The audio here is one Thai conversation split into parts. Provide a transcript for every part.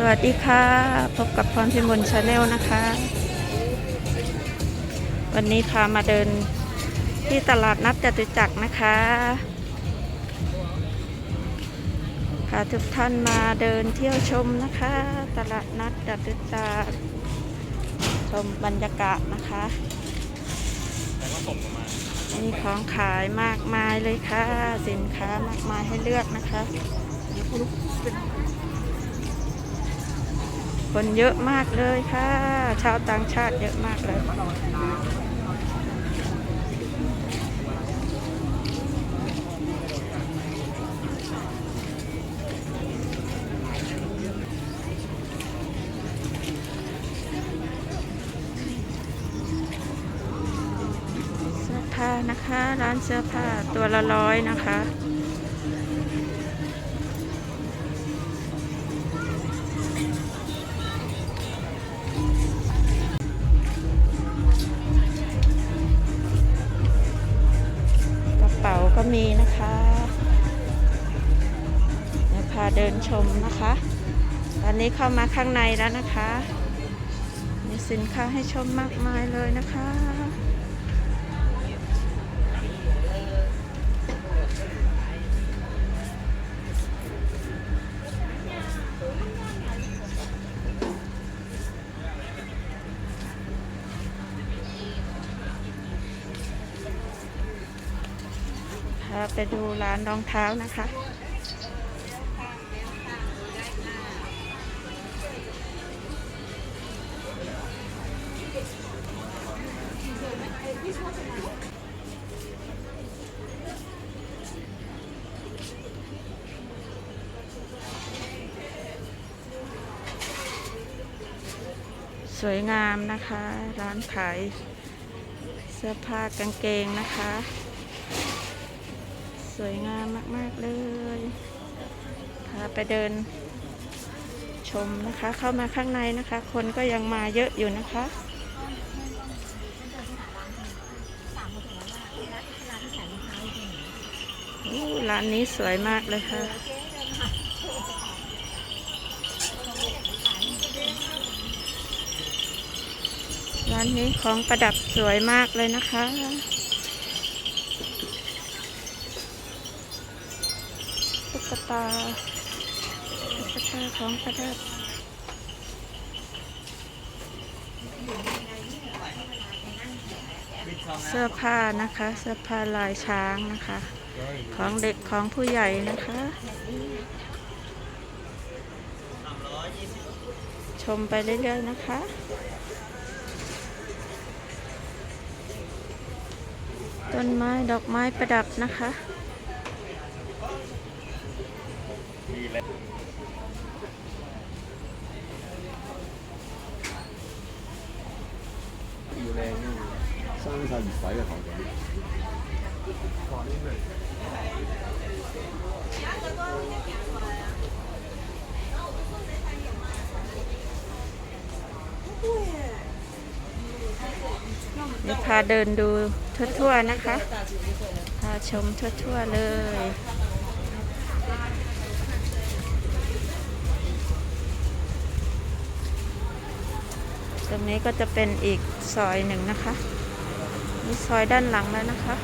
สวัสดีค่ะ พบกับพรพิมลชาแนลนะคะ วันนี้พามาเดินที่ตลาดนัดจตุจักรนะคะ พาทุกท่านมาเดินเที่ยวชมนะคะ ตลาดนัดจตุจักรชมบรรยากาศนะคะมีของขายมากมายเลยค่ะ สินค้ามากมายให้เลือกนะคะ คนเยอะมากเลยค่ะ ชาวต่างชาติเยอะมากเลย เสื้อผ้านะคะ ร้านเสื้อผ้าตัวละร้อยนะคะ เดินชมนะคะ ตอนนี้เข้ามาข้างในแล้วนะคะ มีสินค้าให้ชมมากมายเลยนะคะพาไปดูร้านรองเท้านะคะ นะคะ ร้านขายเสื้อผ้ากางเกงนะคะ สวยงามมากๆเลยพาไปเดินชมนะคะ เข้ามาข้างในนะคะ คนก็ยังมาเยอะอยู่นะคะร้านนี้สวยมากเลยค่ะานนี้ของประดับสวยมากเลยนะคะ ตุ๊กตา ตุ๊กตาของประดับเสื้อผ้านะคะ เสื้อผ้าลายช้างนะคะ ของเด็กของผู้ใหญ่นะคะ ชมไปเรื่อยๆนะคะ ต้นไม้ดอกไม้ประดับนะคะ 要靓啊嘛，生晒热水嘅头顶。นี่พาเดินดู ทั่วๆนะคะพาชมทั่วๆเลยตรงนี้ก็จะเป็นอีกซอยหนึ่งนะคะมีซอยด้านหลังแล้วนะคะ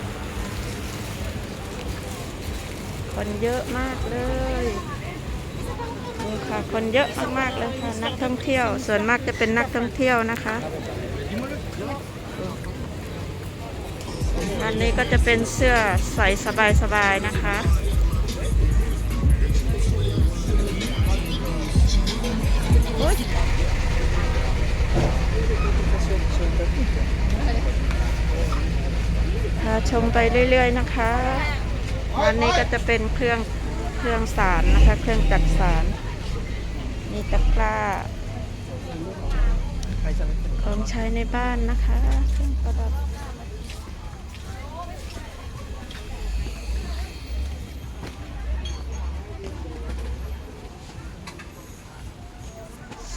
คนเยอะมากเลยนี่ค่ะ คนเยอะมากๆเลยค่ะ นักท่องเที่ยว ส่วนมากจะเป็นนักท่องเที่ยวนะคะ อันนี้ก็จะเป็นเสื้อใส่สบายๆนะคะ โอ๊ยพาชมไปเรื่อยๆนะคะอันนี้ก็จะเป็นเครื่องเครื่องสารนะคะ เครื่องจักสาร มีตะกร้าของใช้ในบ้านนะคะ เครื่องประดับ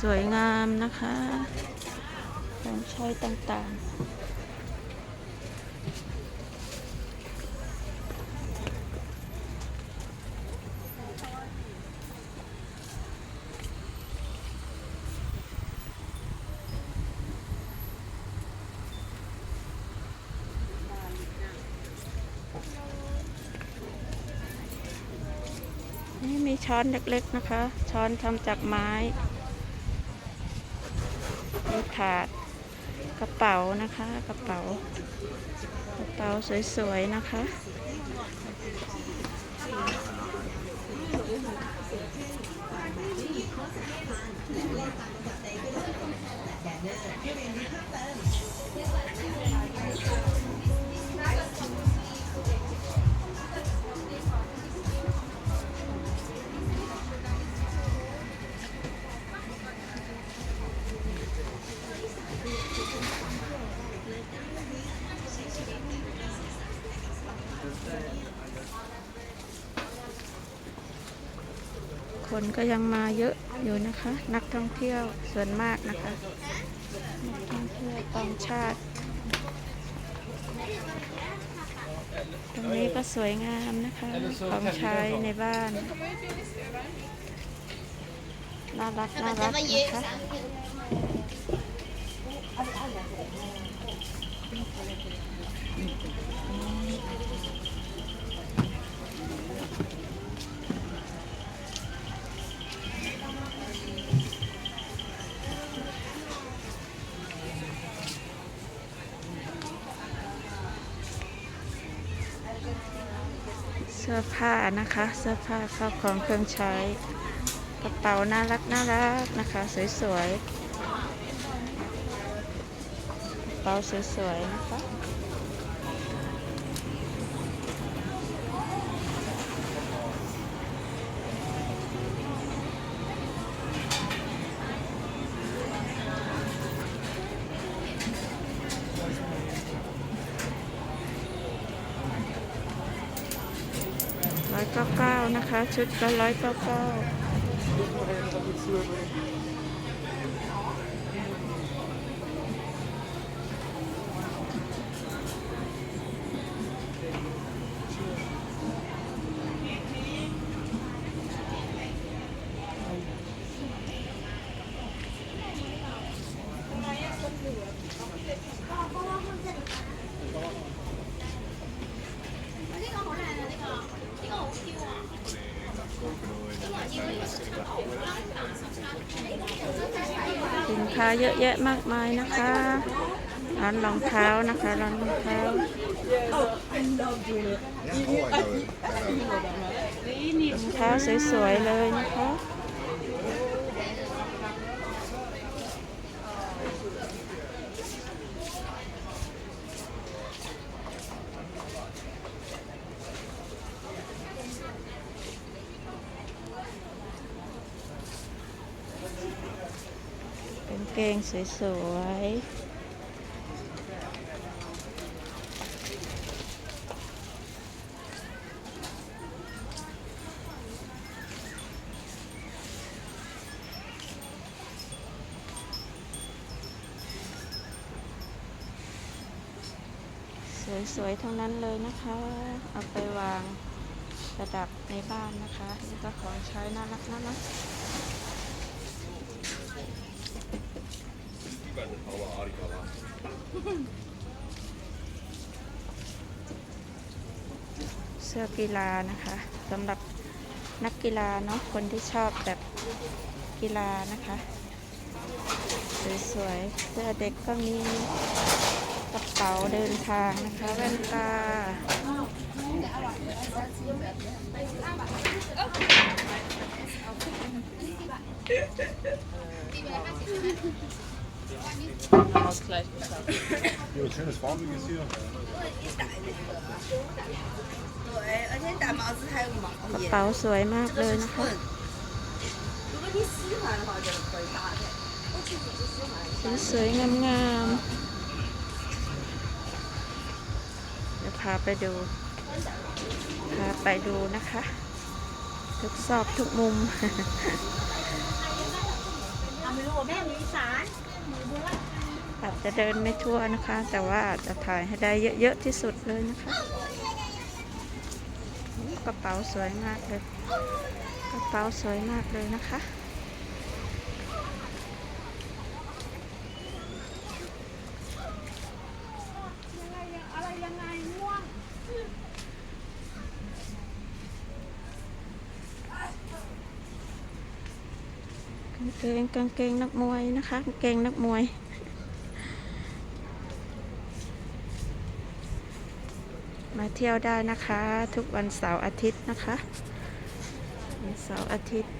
สวยงามนะคะของใช้ต่างๆ นี่มีช้อนเล็กๆนะคะ ช้อนทำจากไม้ มีถาดกระเป๋านะคะ กระเป๋ากระเป๋าสวยๆนะคะ คนก็ยังมาเยอะอยู่นะคะ นักท่องเที่ยวส่วนมากนะคะนักท่องเที่ยวต่างชาติ ตรงนี้ก็สวยงามนะคะ ของใช้ในบ้าน น่ารักน่ารักนะคะ สื้อผ้านะคะ เสื้อผ้าข้าวของเครื่องใช้ กระเป๋าน่ารักน่ารักนะคะ สวยๆกระเป๋าสวยๆนะคะ ร้อยเก้าเก้านะคะ ชุดละร้อยเก้าเก้าาเยอะแยะมากมายนะคะร้านรองเท้านะคะร้านรองเท้ารองเท้าสวยๆเลยนะคะ เป็นเกง สวยๆ สวยๆทั้งนั้นเลยนะคะ เอาไปวางประดับในบ้านนะคะ นี่ก็ของใช้น่ารักน่ารัก เสื้อกีฬานะคะสำหรับนักกีฬาเนาะคนที่ชอบแบบกีฬานะคะสวยๆเสื้อเด็กก็มีกระเป๋าเดินทางนะคะแว่นตา Ausgleich. Jo, schönes farbiges hier. กระเป๋าสวยมากเลยนะคะสวยๆงามๆเดี๋ยวพาไปดูพาไปดูนะคะ ทุกซอกทุกมุมเอาไม่รู้ว่าแม่มีสาร อาจจะเดินไม่ทั่วนะคะ แต่ว่าจะถ่ายให้ได้เยอะๆที่สุดเลยนะคะ กระเป๋าสวยมากเลย กระเป๋าสวยมากเลยนะคะ งเกงกางเกงนักมวยนะคะกางเกงนักมวย มาเที่ยวได้นะคะ ทุกวันเสาร์อาทิตย์นะคะวันเสาร์อาทิตย์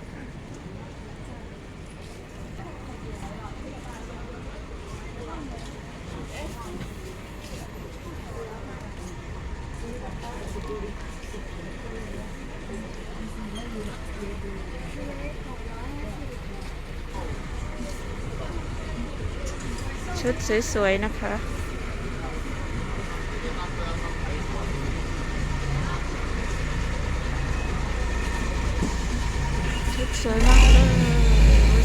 ชุดสวยๆนะคะ ชุดสวยมากเลย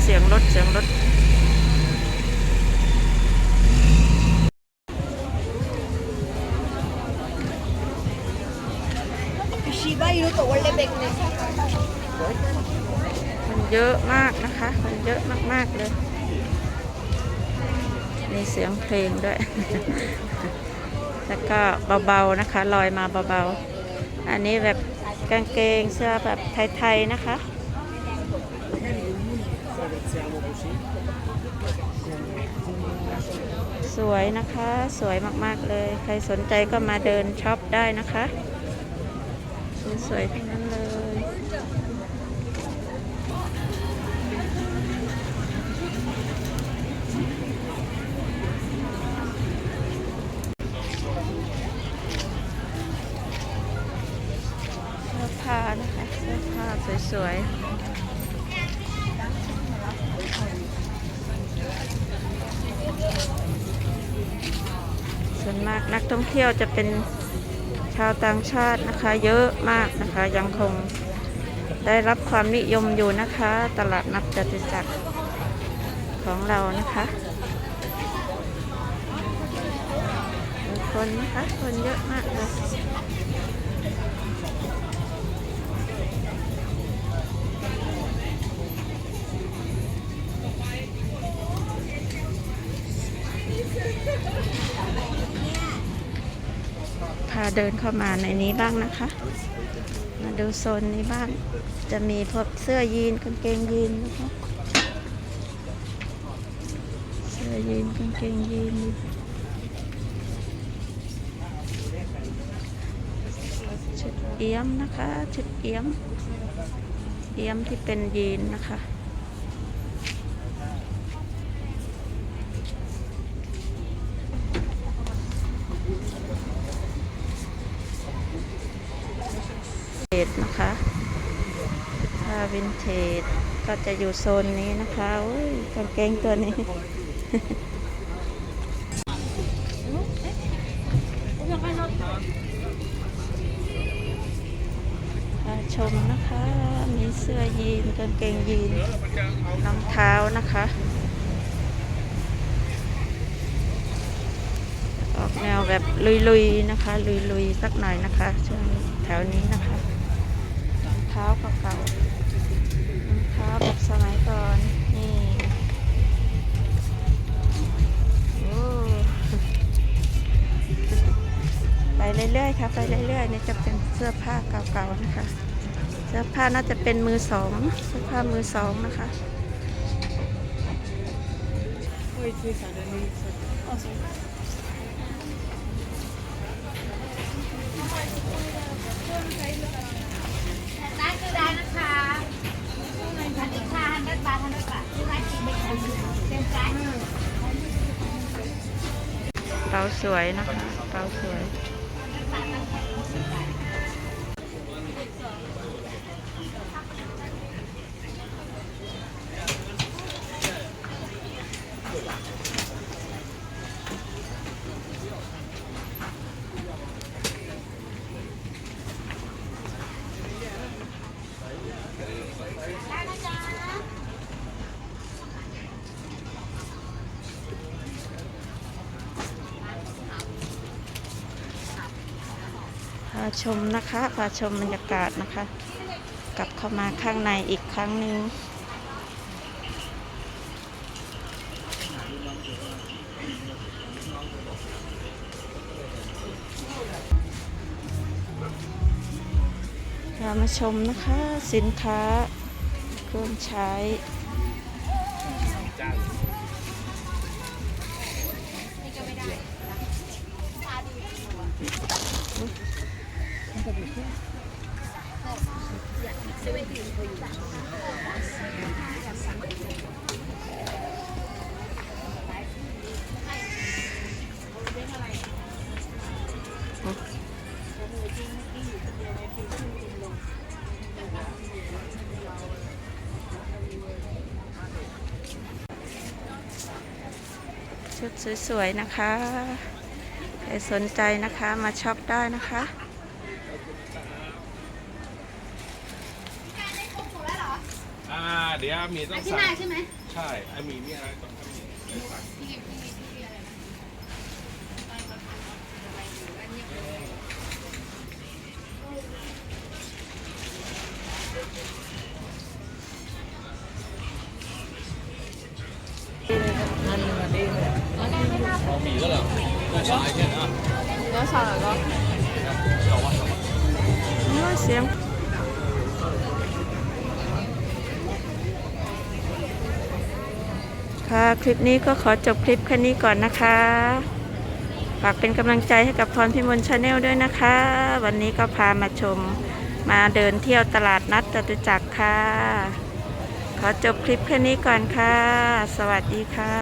เสียงรถเสียงรถชิบะยูตัวเล็กเนี่ยคนเยอะมากนะคะคนเยอะมากๆเลย มีเสียงเพลงด้วย แล้วก็เบาๆนะคะ ลอยมาเบาๆ อันนี้แบบกางเกงเสื้อแบบไทยๆนะคะ สวยนะคะ สวยมากๆเลย ใครสนใจก็มาเดินช็อปได้นะคะ สวยๆทั้งนั้น ส่วนมากนักท่องเที่ยวจะเป็นชาวต่างชาตินะคะ เยอะมากนะคะยังคงได้รับความนิยมอยู่นะคะ ตลาดนัดจตุจักรของเรานะคะคนนะคะคนเยอะมากเลย พาเดินเข้ามาในนี้บ้างนะคะ มาดูโซนนี้บ้าง จะมีพวกเสื้อยีนกางเกงยีนนะคะ เสื้อยีนกางเกงยีนชุดเอี้ยมนะคะ ชุดเอี้ยม เอี้ยมที่เป็นยีนนะคะ เทจนะคะผ้าวินเทจก็จะอยู่โซนนี้นะคะอุ้ยกางเกงตัวนี้ชมนะคะ มีเสื้อยีนกางเกงยีนรองเท้านะคะ ออกแนวแบบลุยๆนะคะ ลุยๆสักหน่อยนะคะช่วงแถวนี้นะคะ เรื่อยๆนี่จะเป็นเสื้อผ้าเก่าๆนะคะ เสื้อผ้าน่าจะเป็นมือสองเสื้อผ้ามือสองนะคะได้คือได้นะคะพันอีกค่ะฮันเดบาทฮันเดบาทที่ร้านกินไม่คุ้มเต็มใจ เปาสวยนะคะเปาสวย ชมนะคะพาชมบรรยากาศนะคะ กลับเข้ามาข้างในอีกครั้งหนึ่งเรามาชมนะคะสินค้าเครื่องใช้นี่ก็ไม่ได้ ชุดสวย ๆ นะคะ ใครสนใจนะคะ มาช็อปได้นะคะ อ่า เดี๋ยวอามีต้องที่สั่หน้างใช่ไหมใช่อามีมีอะไรต้องอามีสั่งโอ้ยเสียง ค่ะ คลิปนี้ก็ขอจบคลิปแค่นี้ก่อนนะคะ ฝากเป็นกำลังใจให้กับพรพิมลชาแนลด้วยนะคะ วันนี้ก็พามาชมมาเดินเที่ยวตลาดนัดจตุจักรค่ะ ขอจบคลิปแค่นี้ก่อนค่ะ สวัสดีค่ะ